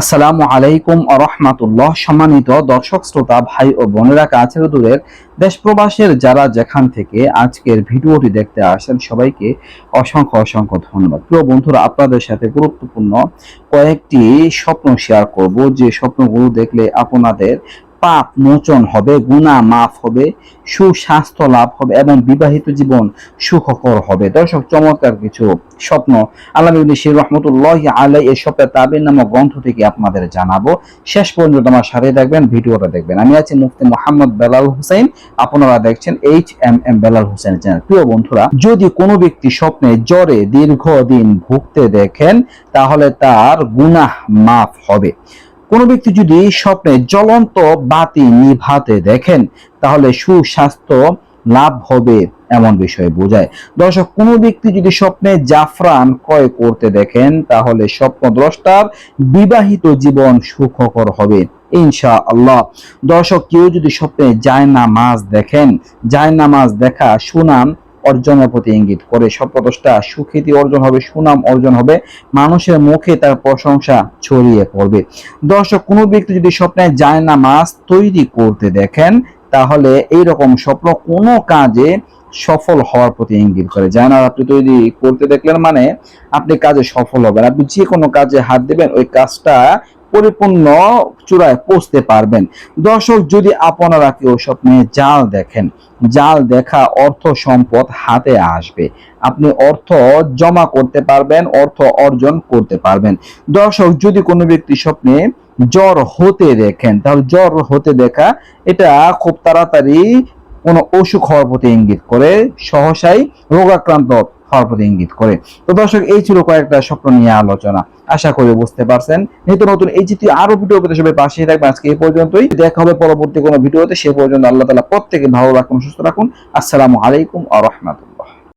আসসালামু আলাইকুম আরহামাতুল্লাহ সম্মানিত দর্শক, শ্রোতা, ভাই ও বোনেরা, কাছের দূরের দেশ প্রবাসের যারা যেখান থেকে আজকের ভিডিওটি দেখতে আসেন সবাইকে অসংখ্য অসংখ্য ধন্যবাদ। প্রিয় বন্ধুরা, আপনাদের সাথে গুরুত্বপূর্ণ কয়েকটি স্বপ্ন শেয়ার করব। যে স্বপ্নগুলো দেখলে আপনাদের পাপ মোচন হবে, গুনাহ মাফ হবে, সুস্বাস্থ্য লাভ হবে এবং বিবাহিত জীবন সুখকর হবে। দর্শক, চমৎকার কিছু স্বপ্ন আল্লাহ শির রহমতুল্লাহ আলাই এই স্বপ্নের তাবির নামক গ্রন্থ থেকে আপনাদের জানাব। শেষ পর্যন্ত আমার সাথে দেখবেন ভিডিওটা দেখবেন। আমি আছি মুফতি মোহাম্মদ বেলাল হুসেন আপনারা দেখছেন H M M Belal Hossain channel. প্রিয় বন্ধুরা, যদি কোনো ব্যক্তি স্বপ্নে জ্বরে দীর্ঘদিন ভুগতে দেখেন, তাহলে তার গুনাহ মাফ হবে। কোনো ব্যক্তি যদি স্বপ্নে জ্বলন্ত বাতি নিভাতে দেখেন, তাহলে সুস্বাস্থ্য লাভ হবে এমন বিষয়ে বোঝায়। দর্শক, কোনো ব্যক্তি যদি স্বপ্নে জাফরান ক্রয় করতে দেখেন, তাহলে স্বপ্ন স্বপ্নদ্রষ্টার বিবাহিত জীবন সুখকর হবে ইনশা আল্লাহ দর্শক, কেউ যদি স্বপ্নে যায় নামাজ দেখেন যায় নামাজ দেখা সুনাম অর্জনের প্রতি ইঙ্গিত করে। স্বপ্নদ্রষ্টা সুখ্যাতি অর্জন হবে, সুনাম অর্জন হবে। মানুষের মুখে তার প্রশংসা ছড়িয়ে পড়বে। দর্শক, কোনো ব্যক্তি যদি স্বপ্নে যায় নামাজ তৈরি করতে দেখেন, তাহলে এই রকম স্বপ্ন কোনো কাজে সফল হওয়ার প্রতি ইঙ্গিত করে। না আপনি তৈরি করতে দেখলেন মানে আপনি কাজে সফল হবেন। আপনি যে কোনো কাজে হাত দেবেন, ওই কাজটা পরিপূর্ণ চূড়ায় পৌঁছতে পারবেন। দর্শক, যদি আপনারা কেউ স্বপ্নে জাল দেখেন, জাল দেখা অর্থ সম্পদ হাতে আসবে। আপনি অর্থ জমা করতে পারবেন, অর্থ অর্জন করতে পারবেন। দর্শক, যদি কোনো ব্যক্তি স্বপ্নে জ্বর হতে দেখেন, তাহলে জ্বর হতে দেখা, এটা খুব তাড়াতাড়ি কোনো অসুখ হওয়ার প্রতি ইঙ্গিত করে, সহসাই রোগাক্রান্ত হওয়ার প্রতি ইঙ্গিত করে। তো দর্শক, এই ছিল কয়েকটা স্বপ্ন নিয়ে আলোচনা। আশা করি বুঝতে পারছেন। নিত্য নতুন এই চিঠি আরও ভিডিও পেতে সবাই পাশে থাকবেন। আজকে এই পর্যন্তই। দেখা হবে পরবর্তী কোনো ভিডিওতে। সে পর্যন্ত আল্লাহ তালা প্রত্যেকে ভালো রাখুন, সুস্থ রাখুন। আসসালামু আলাইকুম আ